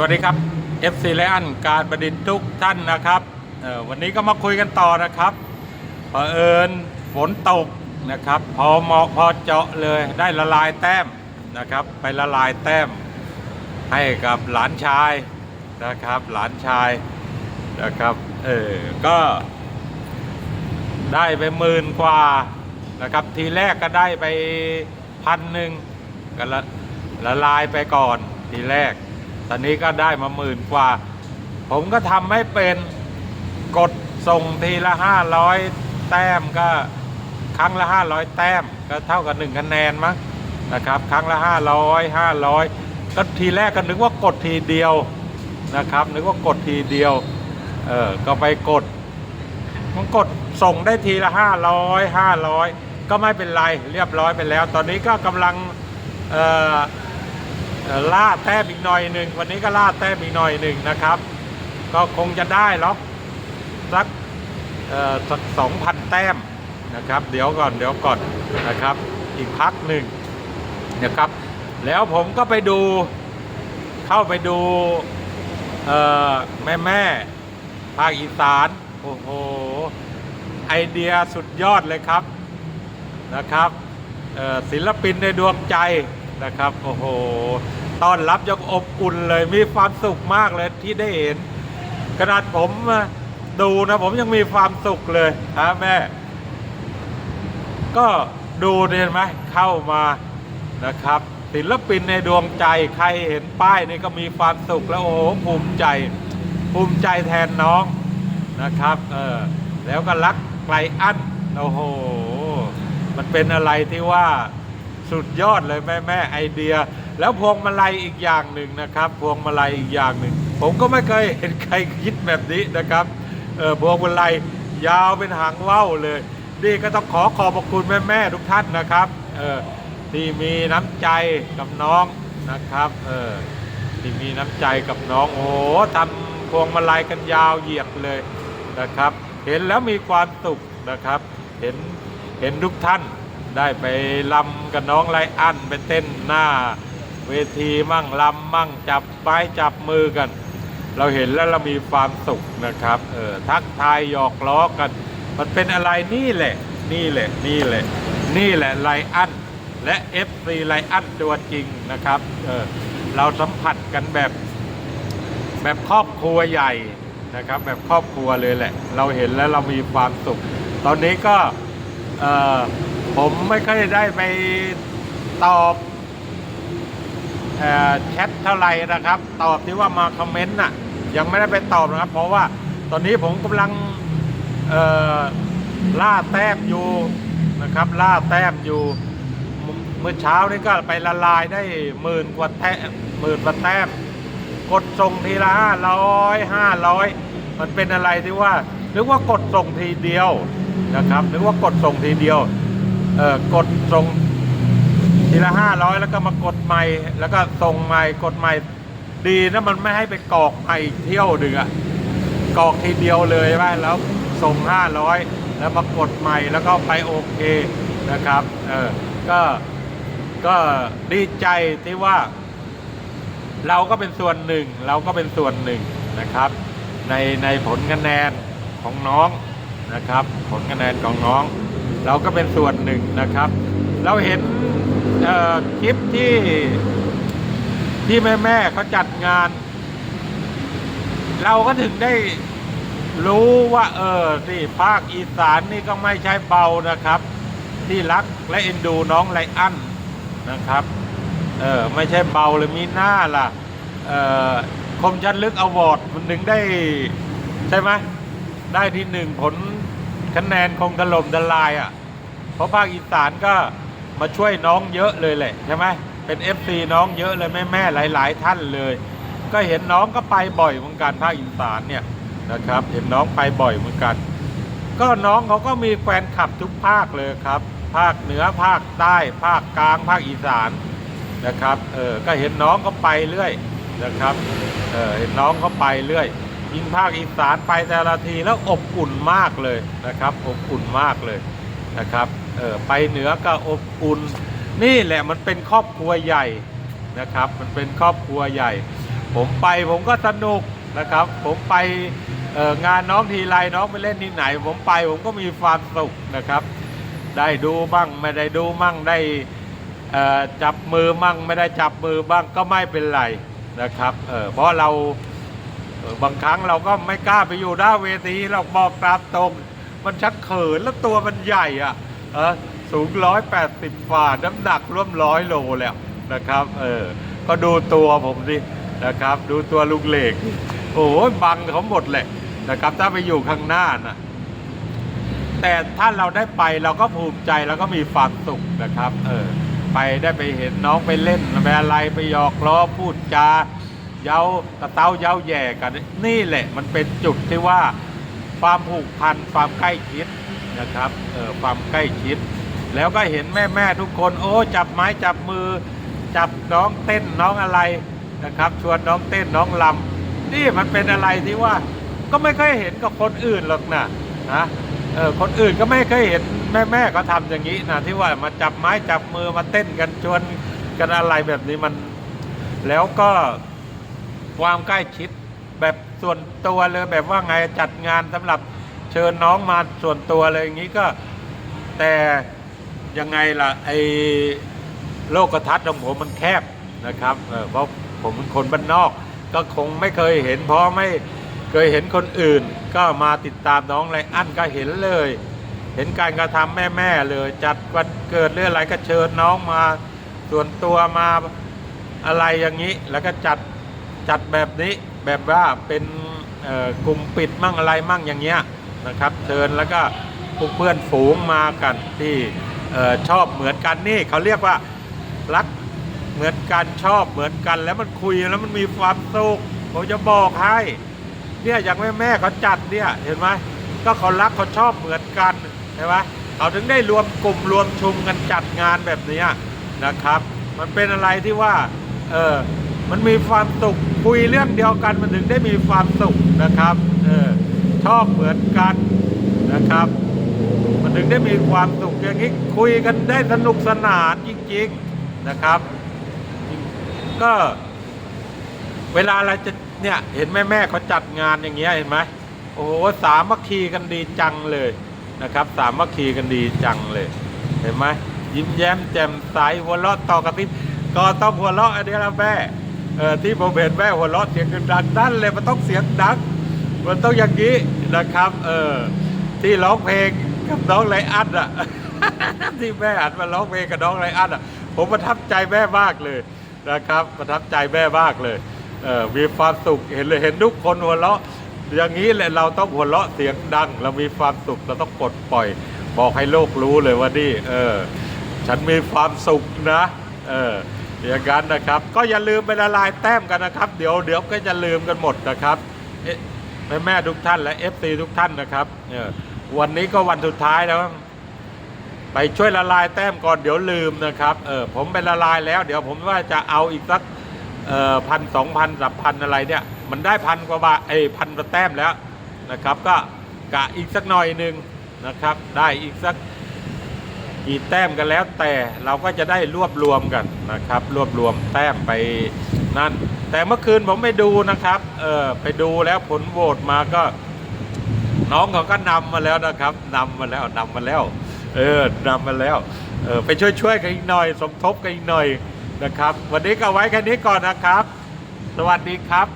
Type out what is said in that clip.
สวัสดีครับ FC ไลอันการประดิษฐ์ทุกท่านนะครับวันนี้ก็มาคุยกันต่อนะครับเผอิญฝนตกนะครับ พอเหมาะพอเจาะเลยได้ละลายแต้มนะครับ ไปละลายแต้ม ให้กับหลานชายนะครับ หลานชายนะครับเออก็ ได้ไปหมื่นกว่านะครับ ทีแรกก็ได้ไปพันหนึ่งก็ละละลายไปก่อนทีแรก ตอนนี้ก็ได้มาหมื่นกว่า ผมก็ทำให้เป็นกดส่งทีละห้าร้อยแต้มก็ครั้งละห้าร้อยแต้มก็เท่ากับหนึ่งคะแนนมั้งนะครับ ครั้งละห้าร้อยห้าร้อยก็ทีแรกก็นึกว่ากดทีเดียวนะครับ นึกว่ากดทีเดียว เออก็ไปกด มันกดส่งได้ทีละห้าร้อยห้าร้อยก็ไม่เป็นไรเรียบร้อยไปแล้ว ตอนนี้ก็กำลังเอ่อเอ่อ ล่าแต้มอีกหน่อยหนึ่งวันนี้ก็ล่าแต้มอีกหน่อยหนึ่งนะครับ ก็คงจะได้หรอกสักสักสองพันแต้มนะครับ เดี๋ยวก่อนเดี๋ยวก่อนนะครับ อีกพักหนึ่งนะครับ แล้วผมก็ไปดูเข้าไปดูแม่แม่ภาคอีสานโอ้โหไอเดียสุดยอดเลยครับนะครับศิลปินในดวงใจ นะครับโอ้โหต้อนรับยังอบอุ่นเลยมีความสุขมากเลยที่ได้เห็น ขนาดผมดูนะผมยังมีความสุขเลยฮะแม่ ก็ดูเห็นไหมเข้ามานะครับศิลปินในดวงใจใครเห็นป้ายนี่ก็มีความสุขแล้วโอ้โหภูมิใจ ภูมิใจแทนน้องนะครับเออแล้วก็รักไกลอันโอ้โหมันเป็นอะไรที่ว่า สุดยอดเลยแม่แม่ไอเดีย แล้วพวงมาลัยอีกอย่างหนึ่งนะครับ พวงมาลัยอีกอย่างหนึ่ง ผมก็ไม่เคยเห็นใครคิดแบบนี้นะครับเออพวงมาลัยยาวเป็นหางว่าวเลย นี่ก็ต้องขอขอบพระคุณแม่แม่ทุกท่านนะครับเออที่มีน้ำใจกับน้องนะครับเออที่มีน้ำใจกับน้องโอ้โหทำพวงมาลัยกันยาวเหยียดเลยนะครับ เห็นแล้วมีความสุขนะครับ เห็นเห็นทุกท่าน ได้ไปลำกับน้องไรอันไปเต้นหน้า เวทีมั่งลำมั่งจับไม้จับมือกัน เราเห็นแล้วเรามีความสุขนะครับเออทักทายหยอกล้อกัน มันเป็นอะไรนี่แหละ นี่แหละนี่แหละ นี่แหละไลอันและ FC ไลอันตัวจริงนะครับเออเราสัมผัสกันแบบแบบครอบครัวใหญ่นะครับ แบบครอบครัวเลยแหละ เราเห็นแล้วเรามีความสุข ตอนนี้ก็เออ ผมไม่ค่อยได้ไปตอบอแชทเท่าไหร่นะครับ ตอบที่ว่ามาคอมเมนต์น่ะ ยังไม่ได้ไปตอบนะครับ เพราะว่าตอนนี้ผมกำลังล่าแต้มอยู่นะครับ ล่าแต้มอยู่ เมื่อเช้านี้ก็ไปละลายได้หมื่นกว่าแต้มหมื่นกว่าแต้ม กดส่งทีละห้าร้อยห้าร้อยมันเป็นอะไรที่ว่านึกว่ากดส่งทีเดียวนะครับนึกว่ากดส่งทีเดียว เออกดส่งทีละห้าร้อยแล้วก็มากดใหม่ แล้วก็ส่งใหม่กดใหม่ ดีนะมันไม่ให้ไปกรอกใหม่เที่ยวหนึ่งอะกรอกทีเดียวเลยว่าแล้วส่งห้าร้อยแล้วมากดใหม่แล้วก็ไปโอเคนะครับ เออก็ก็ดีใจที่ว่า เราก็เป็นส่วนหนึ่ง เราก็เป็นส่วนหนึ่งนะครับ ในในผลคะแนนของน้องนะครับ ผลคะแนนของน้อง เราก็เป็นส่วนหนึ่งนะครับ เราเห็นคลิปที่ที่แม่แม่ๆเขาจัดงาน เราก็ถึงได้รู้ว่า เออที่ภาคอีสานนี่ก็ไม่ใช่เบานะครับ ที่รักและเอ็นดูน้องไลอันนะครับ เออไม่ใช่เบาเลยมีหน้าล่ะ เออคมชัดลึกอวอร์ดมันถึงได้ ใช่ไหมได้ที่หนึ่งผลคะแนนคงถล่มทลายอะ เพราะภาคอีสานก็มาช่วยน้องเยอะเลยแหละใช่ไหมเป็น FC น้องเยอะเลยแม่แม่หลาย ๆ ท่านเลย ก็เห็นน้องก็ไปบ่อยเหมือนกันภาคอีสานเนี่ยนะครับ เห็นน้องไปบ่อยเหมือนกัน ก็น้องเขาก็มีแฟนคลับทุกภาคเลยครับ ภาคเหนือภาคใต้ภาคกลางภาคอีสานนะครับเออก็เห็นน้องเขาไปเรื่อยนะครับเออเห็นน้องเขาไปเรื่อยยิ่งภาคอีสานไปแต่ละทีแล้วอบอุ่นมากเลยนะครับอบอุ่นมากเลยนะครับ เออไปเหนือก็อบอุ่น นี่แหละมันเป็นครอบครัวใหญ่นะครับ มันเป็นครอบครัวใหญ่ ผมไปผมก็สนุกนะครับ ผมไปเอองานน้องทีไรน้องไปเล่นที่ไหน ผมไปผมก็มีความสุขนะครับ ได้ดูบ้างไม่ได้ดูมั่งได้เออจับมือมั่งไม่ได้จับมือบ้างก็ไม่เป็นไรนะครับเออเพราะเราเออบางครั้งเราก็ไม่กล้าไปอยู่หน้าเวทีเราบอกตามตรง มันชักเขินแล้วตัวมันใหญ่อะ เออสูงร้อยแปดสิบฝ่าน้ำหนักร่วมร้อยโลแล้วนะครับ เออ ก็ดูตัวผมสินะครับ ดูตัวลุงเหล็กโอ้ยบังเขาหมดเลยนะครับ ถ้าไปอยู่ข้างหน้าน่ะแต่ถ้าเราได้ไปเราก็ภูมิใจแล้วก็มีความสุขนะครับ เออ ไปได้ไปเห็นน้องไปเล่นไปอะไรไปหยอกล้อพูดจาเย้าตะเต้าเย้าแย่กัน นี่แหละ มันเป็นจุดที่ว่าความผูกพันความใกล้ชิด นะครับเออความใกล้ชิด แล้วก็เห็นแม่แม่ๆทุกคน โอ้จับไม้จับมือ จับน้องเต้นน้องอะไรนะครับ ชวนน้องเต้นน้องลำนี่มันเป็นอะไรที่ว่า ก็ไม่เคยเห็นกับคนอื่นหรอกนะนะเออคนอื่นก็ไม่เคยเห็นแม่แม่ๆเขาทำอย่างนี้นะที่ว่ามาจับไม้จับมือมาเต้นกันชวนกันอะไรแบบนี้มัน แล้วก็ความใกล้ชิดแบบส่วนตัวเลยแบบว่าไงจัดงานสำหรับ ชิญน้องมาส่วนตัวเลยอย่างนี้ก็ แต่ยังไงล่ะไอโลกทัศน์ของผมมันแคบนะครับเพราะผมเป็นคนบ้านนอก ก็คงไม่เคยเห็นเพราะไม่เคยเห็นคนอื่น ก็มาติดตามน้องไรอันก็เห็นเลย เห็นการกระทำแม่ๆเลย จัดวันเกิดหรืออะไรก็เชิญน้องมาส่วนตัวมาอะไรอย่างนี้ แล้วก็จัดจัดแบบนี้แบบว่าเป็นกลุ่มปิดมั่งอะไรมั่งอย่างเงี้ย นะครับ เชิญแล้วก็พวกเพื่อนฝูงมากันที่ชอบเหมือนกันนี่เขาเรียกว่ารักเหมือนกันชอบเหมือนกัน แล้วมันคุยแล้วมันมีความสุขผมจะบอกให้เนี่ยอย่างแม่แม่เขาจัดเนี่ยเห็นไหมก็เขารักเขาชอบเหมือนกันใช่ไหมเขาถึงได้รวมกลุ่มรวมชุมกันจัดงานแบบนี้นะครับ มันเป็นอะไรที่ว่าเออมันมีความสุขคุยเรื่องเดียวกันมันถึงได้มีความสุขนะครับเออ ชอบเหมือนกันนะครับ มันถึงได้มีความสุขอย่างนี้คุยกันได้สนุกสนานจริงๆนะครับ ก็เวลาเราจะเนี่ยเห็นแม่แม่เขาจัดงานอย่างเงี้ยเห็นไหมโอ้โหสามัคคีกันดีจังเลยนะครับ สามัคคีกันดีจังเลย เห็นไหมยิ้มแย้มแจ่มใสหัวเราะต่อกระติบก็ต้องหัวเราะอันนี้ละแม่เออที่ผมเห็นแม่หัวเราะเสียงดังๆนั่นเลยมันต้องเสียงดัง มันต้องอย่างนี้นะครับ เออที่ร้องเพลงกับน้องไรอันอะ ที่แม่อัดมาร้องเพลงกับน้องไรอันอะ ผมประทับใจแม่มากเลยนะครับ ประทับใจแม่มากเลยเออมีความสุขเห็นเลยเห็นทุกคนหัวเราะ อย่างนี้แหละเราต้องหัวเราะเสียงดัง เรามีความสุขเราต้องปลดปล่อย บอกให้โลกรู้เลยว่านี่เออ ฉันมีความสุขนะเอออย่างนั้นนะครับ ก็อย่าลืมไปละลายแต้มกันนะครับ เดี๋ยวเดี๋ยวก็จะลืมกันหมดนะครับเอ๊ แม่แม่ทุกท่านและ FC ทุกท่านนะครับเออวันนี้ก็วันสุดท้ายแล้วไปช่วยละลายแต้มก่อนเดี๋ยวลืมนะครับเออผมไปละลายแล้ว เดี๋ยวผมว่าจะเอาอีกสักเอ่อพันสองพันสับพันอะไรเนี่ย มันได้พันกว่าบาทไอ้พันกว่าแต้มแล้วนะครับ ก็กะอีกสักหน่อยหนึ่งนะครับ ได้อีกสักกี่แต้มกันแล้วแต่เราก็จะได้รวบรวมกันนะครับ รวบรวมแต้มไปนั่น แต่เมื่อคืนผมไปดูนะครับ เออไปดูแล้วผลโหวตมาก็ น้องเขาก็นำมาแล้วนะครับนำมาแล้วนำมาแล้ว เออนำมาแล้ว เออไปช่วยช่วยๆกันอีกหน่อย สมทบกันอีกหน่อยนะครับ วันนี้ก็ไว้แค่นี้ก่อนนะครับ สวัสดีครับ